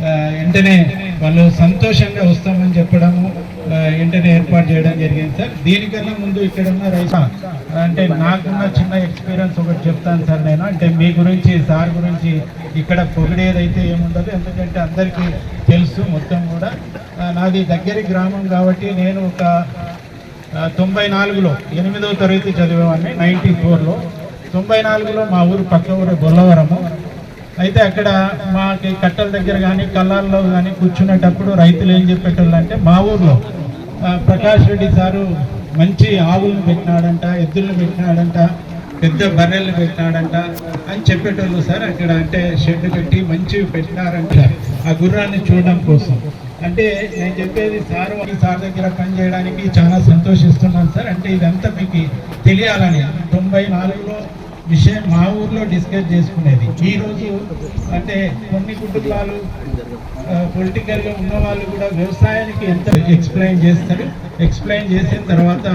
వెంటనే వాళ్ళు సంతోషంగా వస్తామని చెప్పడము వెంటనే ఏర్పాటు చేయడం జరిగింది సార్. దీనికన్నా ముందు ఇక్కడ ఉన్న రైతు అంటే నాకున్న చిన్న ఎక్స్పీరియన్స్ ఒకటి చెప్తాను సార్ నేను. అంటే మీ గురించి సార్ గురించి ఇక్కడ పొగిడేదైతే ఏముండదు. ఎందుకంటే అందరికీ తెలుసు మొత్తం కూడా. నాది దగ్గరి గ్రామం కాబట్టి నేను ఒక తొంభై నాలుగులో ఎనిమిదవ తరగతి చదివేవాడిని నైంటీ ఫోర్లో. తొంభై నాలుగులో మా ఊరు పక్క ఊరు గొల్లవరము అయితే అక్కడ మాకి కట్టల దగ్గర కానీ కళ్ళాల్లో కానీ కూర్చునేటప్పుడు రైతులు ఏం చెప్పేటోళ్ళు అంటే మా ఊర్లో ప్రకాష్ రెడ్డి సారు మంచి ఆవులను పెట్టినాడంట ఎద్దులను పెట్టినాడంట పెద్ద బర్రెలు పెట్టినాడంట అని చెప్పేటోళ్ళు సార్. అక్కడ అంటే షెడ్ పెట్టి మంచివి పెట్టినారంట ఆ గుర్రాన్ని చూడడం కోసం. అంటే నేను చెప్పేది సార్ సార్ దగ్గర పని చేయడానికి చాలా సంతోషిస్తున్నాను సార్. అంటే ఇదంతా మీకు తెలియాలని. తొంభై నాలుగులో విషయం మా ఊర్లో డిస్కస్ చేసుకునేది. ఈరోజు అంటే కొన్ని కుటుంబాలు పొలిటికల్గా ఉన్న వాళ్ళు కూడా వ్యవసాయానికి ఎంత ఎక్స్ప్లెయిన్ చేస్తారు. ఎక్స్ప్లెయిన్ చేసిన తర్వాత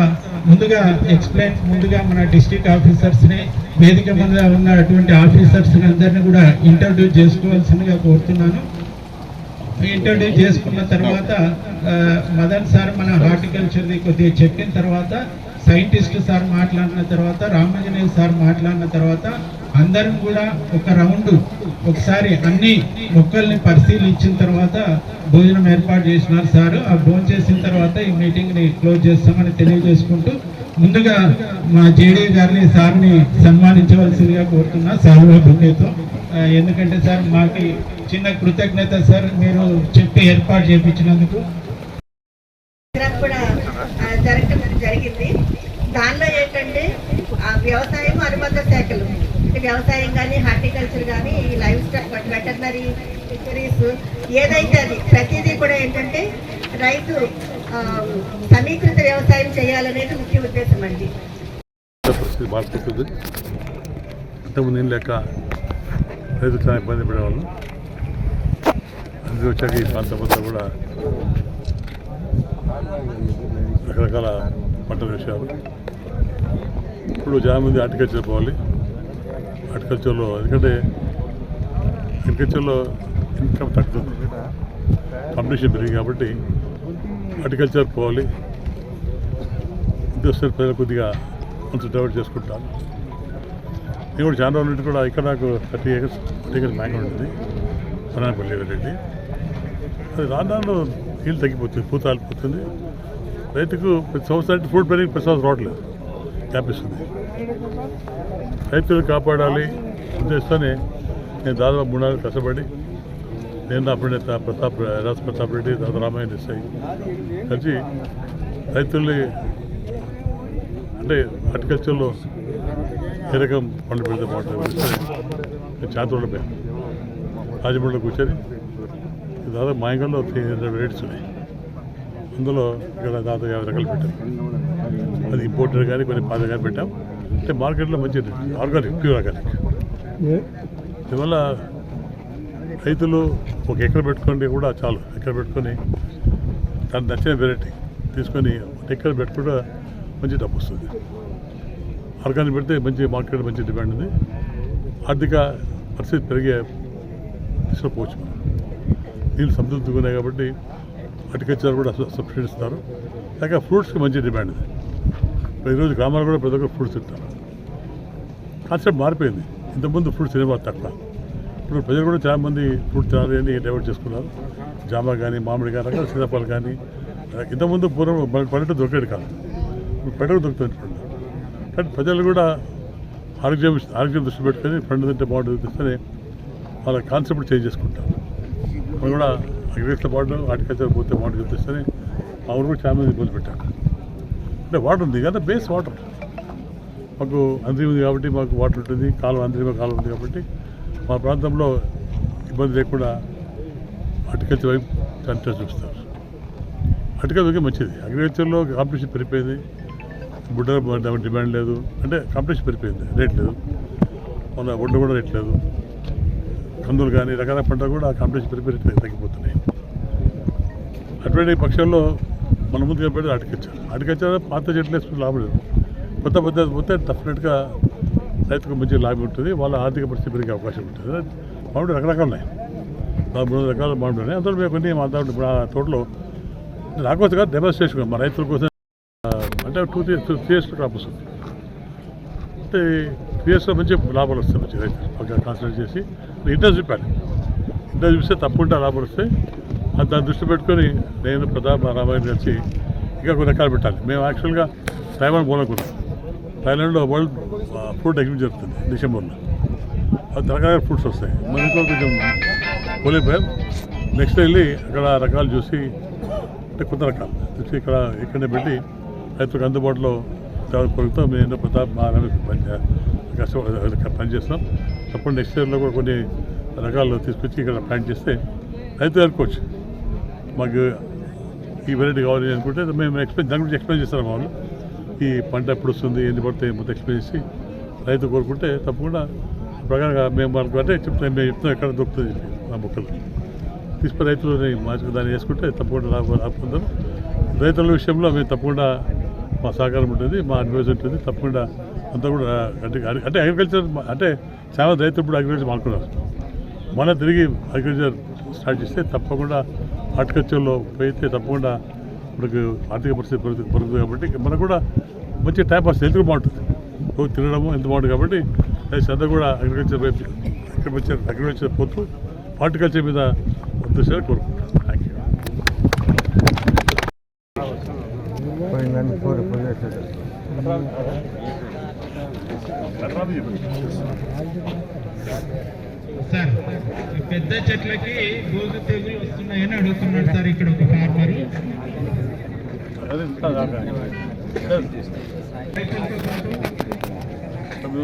ముందుగా ఎక్స్ప్లెయిన్ ముందుగా మన డిస్ట్రిక్ట్ ఆఫీసర్స్ని వేదిక మీద ఉన్నటువంటి ఆఫీసర్స్ అందరినీ కూడా ఇంట్రడ్యూస్ చేసుకోవాల్సిందిగా కోరుతున్నాను. ఇంట్రడ్యూస్ చేసుకున్న తర్వాత మదన్ సార్ మన హార్టికల్చర్ది కొద్దిగా చెప్పిన తర్వాత సైంటిస్ట్ సార్ మాట్లాడిన తర్వాత రామాంజనేయ సార్ మాట్లాడిన తర్వాత అందరం కూడా ఒక రౌండ్ ఒకసారి అన్ని మొక్కల్ని పరిశీలించిన తర్వాత భోజనం ఏర్పాటు చేసినారు సార్. ఆ భోజనం చేసిన తర్వాత ఈ మీటింగ్ని క్లోజ్ చేస్తామని తెలియజేసుకుంటూ ముందుగా మా జేడీ గారిని సార్ని సన్మానించవలసిందిగా కోరుతున్నా సార్ బుకేతో ఎందుకంటే సార్ మాకి చిన్న కృతజ్ఞత సార్ మీరు చెప్పి ఏర్పాటు చేయించినందుకు ప్రోగ్రామ్ కూడా ఆ, జరగటం జరిగింది దానిలో ఏంటంటే ఆ వ్యవసాయం అనుబంధ శాఖలు అంటే వ్యవసాయం కానీ హార్టికల్చర్ కానీ ఈ లైఫ్ స్టాక్ వెటర్నరీ ఫిషరీస్ ఏదైతే అది ప్రతిదీ కూడా ఏంటంటే రైతు సమీకృత వ్యవసాయం చేయాలనేది ముఖ్య ఉద్దేశం అండి. పరిస్థితి మారిపోతుంది ఏం లేక రైతులు చాలా ఇబ్బంది పడేవాళ్ళు. అందుకే వచ్చాక ఈ ప్రాంతమంతా కూడా రకరకాల పంటలు వేసారు ఇప్పుడు చాలా మంది హార్టికల్చర్ పోవాలి. అగ్రికల్చర్లో ఎందుకంటే అగ్రికల్చర్లో ఇన్కమ్ తగ్గుతుంది కాంపిటీషన్ పెరిగింది కాబట్టి హార్టికల్చర్ పోవాలి. ఉద్యోగస్తులు ప్రజలు కొద్దిగా కొంచెం డెవలప్ చేసుకుంటాను నేను కూడా చాలా రోజుల కూడా ఇక్కడ నాకు thirty acres thirty acres mango ఉంటుంది. బనానపల్లి రెడ్డి అది రాను నీళ్ళు తగ్గిపోతుంది పూత ఆలిపోతుంది రైతుకు ప్రతి సంవత్సరానికి ఫ్రూట్ పెరిగి ప్రతి సంవత్సరం రావట్లేదు. వ్యాపిస్తుంది రైతులు కాపాడాలి ఉద్దేశంతోనే నేను దాదాపు మూడు నాలుగు కష్టపడి నేను అప్పుడు నేత ప్రతాప్ రాజ్ ప్రతాప్ రెడ్డి తర్వాత రామాయణ దేశాయి. కలిసి రైతుల్ని అంటే హార్టికల్చర్లో ఏ రకం పండ్లు పెడితే బాగుంటుంది? నేను రాజమండ్రిలో కూర్చొని దాదాపు మాయంగంలో త్రీ హండ్రెడ్ రేట్స్ ఉన్నాయి. అందులో ఇక్కడ దాదాపు యాభై రకాలు పెట్టారు. అది ఇంపోర్టెడ్ కానీ కొన్ని పాత కానీ పెట్టాం. అంటే మార్కెట్లో మంచి ఆర్గానిక్ ప్యూర్ ఆర్గానిక్ దీనివల్ల రైతులు ఒక ఎకర పెట్టుకుంటే కూడా చాలు. ఎకర పెట్టుకొని దానికి నచ్చిన వెరైటీ తీసుకొని ఒక ఎకర పెట్టుకుంటే మంచి డబ్బు వస్తుంది. ఆర్గానిక్ పెడితే మంచి మార్కెట్ మంచి డిమాండ్ ఉంది. ఆర్థిక పరిస్థితి పెరిగే దిశలో పోవచ్చు మనం. నీళ్ళు సమృద్ధిగా ఉన్నాయి కాబట్టి హార్టికల్చర్ కూడా సబ్సిడీ ఇస్తారు లేక ఫ్రూట్స్కి మంచి డిమాండ్ ఉంది ప్రతిరోజు గ్రామాలు కూడా ప్రతి ఒక్కరు ఫ్రూట్స్ తింటారు. కాన్సెప్ట్ మారిపోయింది. ఇంతకుముందు ఫ్రూట్స్ తినేవారు తక్కువ. ఇప్పుడు ప్రజలు కూడా చాలామంది ఫ్రూట్ తినాలి అని డైవర్ట్ చేసుకున్నారు. జామ కానీ మామిడి కానీ రకాల సీతాఫలం కానీ ఇంతకుముందు పూర్వం పల్లెటూరు దొరికేది కాదు. ఇప్పుడు పల్లెటూరు దొరుకుతుంది ఇప్పుడు కానీ ప్రజలు కూడా ఆరోగ్యం ఆరోగ్యం దృష్టి పెట్టుకొని పండు తింటే బాగుంటుంది తెస్తేనే వాళ్ళ కాన్సెప్ట్ చేంజ్ చేసుకుంటారు. మనం కూడా అగ్రికల్చర్ పాటు హార్టికల్చర్ పోతే బాగుంటుంది తెస్తేనే అవును ఊరు కూడా చాలా మంది ఇబ్బంది పెట్టారు అంటే వాటర్ ఉంది కదా బేస్ వాటర్ మాకు అందరి ఉంది కాబట్టి మాకు వాటర్ ఉంటుంది కాలువ అంతరిమ కాలువ ఉంది కాబట్టి మా ప్రాంతంలో ఇబ్బంది లేకుండా హార్టికల్చర్ వైపు ఇంట్రెస్ట్ చూపిస్తారు హార్టికల్చర్కి మంచిది. అగ్రికల్చర్లో కాంపిటీషన్ పెరిగిపోయింది. బుడ్డ డిమాండ్ లేదు. అంటే కాంపిటీషన్ పెరిగిపోయింది. రేట్ లేదు. మన ఒడ్డు కూడా రేట్ లేదు. కందులు కానీ రకరకాల పంట కూడా కాంపిటీషన్ పెరిగిపోయి తగ్గిపోతున్నాయి. అటువంటి పక్షంలో మన ముందు కనపడేది హార్టికల్చర్ హార్టికల్చర్ పాత చెట్లు వేసుకుని లాభం లేదు. కొత్త పద్ధతి పోతే డెఫినెట్గా రైతుకు మంచి లాభం ఉంటుంది వాళ్ళ ఆర్థిక పరిస్థితి పెరిగే అవకాశం ఉంటుంది. మామిడి రకరకాలు ఉన్నాయి. మూడు రకాల మామిడి ఉన్నాయి అందులో మేము కొన్ని మా దాంట్లో ఇప్పుడు ఆ తోటలో రాకపోతే కాదు డెమాన్స్ట్రేషన్ మా రైతుల కోసం. అంటే two three three years crop వస్తుంది. అంటే త్రీ ఇయర్స్లో మంచి లాభాలు వస్తాయి మంచి రైతులు. కాన్సన్ట్రేట్ చేసి ఇంట్రెస్ట్ చూపాలి. ఇంట్రెస్ట్ చూపిస్తే తప్పకుండా లాభాలు వస్తాయి. అది దాన్ని దృష్టి పెట్టుకొని నేను ప్రతాప్ మా కలిసి ఇంకా కొన్ని రకాలు పెట్టాలి. మేము యాక్చువల్గా తైవాన్ పోలనుకున్నాం థైలాండ్లో వరల్డ్ ఫ్రూట్ ఎగ్జిబిట్ జరుగుతుంది డిసెంబర్లో. అది రకరకాల ఫ్రూట్స్ వస్తాయి. మన ఇంట్లో కొంచెం పోలేపోయాం నెక్స్ట్ వెళ్ళి అక్కడ రకాలు చూసి అంటే కొత్త రకాలు. చూసి ఇక్కడ ఇక్కడనే పెట్టి రైతులకు అందుబాటులో కొడుకుతో మేము ప్రతాప్ మా రమేష్ పని కష్టపడి పనిచేస్తాం తప్పకుండా నెక్స్ట్ ఇయర్లో కూడా కొన్ని రకాలు తీసుకొచ్చి ఇక్కడ ప్లాంట్ చేస్తే రైతు అనుకోవచ్చు. మాకు ఈ వెరైటీ కావాలి అనుకుంటే మేము ఎక్స్ప్లెయిన్ దాని గురించి ఎక్స్ప్లెయిన్ చేస్తాం వాళ్ళు? ఈ పంట ఎప్పుడు వస్తుంది ఎన్ని పడితే మొత్తం ఎక్స్ప్లెయిన్ చేసి రైతు కోరుకుంటే తప్పకుండా ప్రకారంగా మేము మనకు అంటే చెప్తాం మేము చెప్తాం ఎక్కడ దొరుకుతుంది చెప్పి మా మొక్కలు. తీసుకుని రైతులు మార్చుకు దాన్ని వేసుకుంటే తప్పకుండా లాభం లాభపొందారు రైతుల విషయంలో మేము తప్పకుండా మా సహకారం ఉంటుంది మా అడ్వైజ్ ఉంటుంది తప్పకుండా అంతా కూడా అంటే అంటే అగ్రికల్చర్ అంటే చాలా రైతులు ఇప్పుడు అగ్రికల్చర్ మానుకున్నారు. మన తిరిగి అగ్రికల్చర్ స్టార్ట్ చేస్తే తప్పకుండా హార్టికల్చర్లో పోయితే తప్పకుండా మనకు ఆర్థిక పరిస్థితి పెరుగుతుంది పెరుగుతుంది కాబట్టి మనకు కూడా మంచి టైం పాస్ హెల్త్ బాగుంటుంది? రోజు తినడము ఎంత బాగుంటుంది కాబట్టి అంతా కూడా అగ్రికల్చర్ వైపు అగ్రికల్చర్ అగ్రికల్చర్ పోతూ హార్టికల్చర్ మీద ఉద్దేశాలు కోరుకుంటాను థ్యాంక్ యూ సార్ పెద్ద చెట్లకి గోగు తెగులు వస్తున్నాయని అడుగుతున్నాడు సార్ ఇక్కడ ఒక ఫార్మర్ తొమ్మిది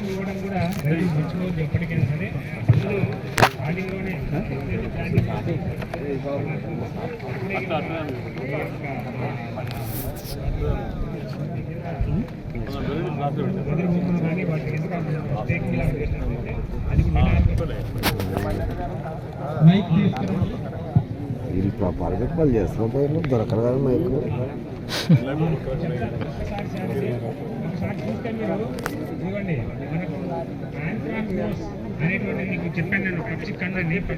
మొత్తం మూడు వందల మూడు ఎప్పటికైనా సరే. అందులో స్టార్టింగ్లోనే వీళ్ళు పార్కెట్ పని చేస్తున్న పోయిన దొరకరు కదా మైకు చూడండి. మనకు అనేటువంటి మీకు చెప్పాను నేను. పక్షి కన్నని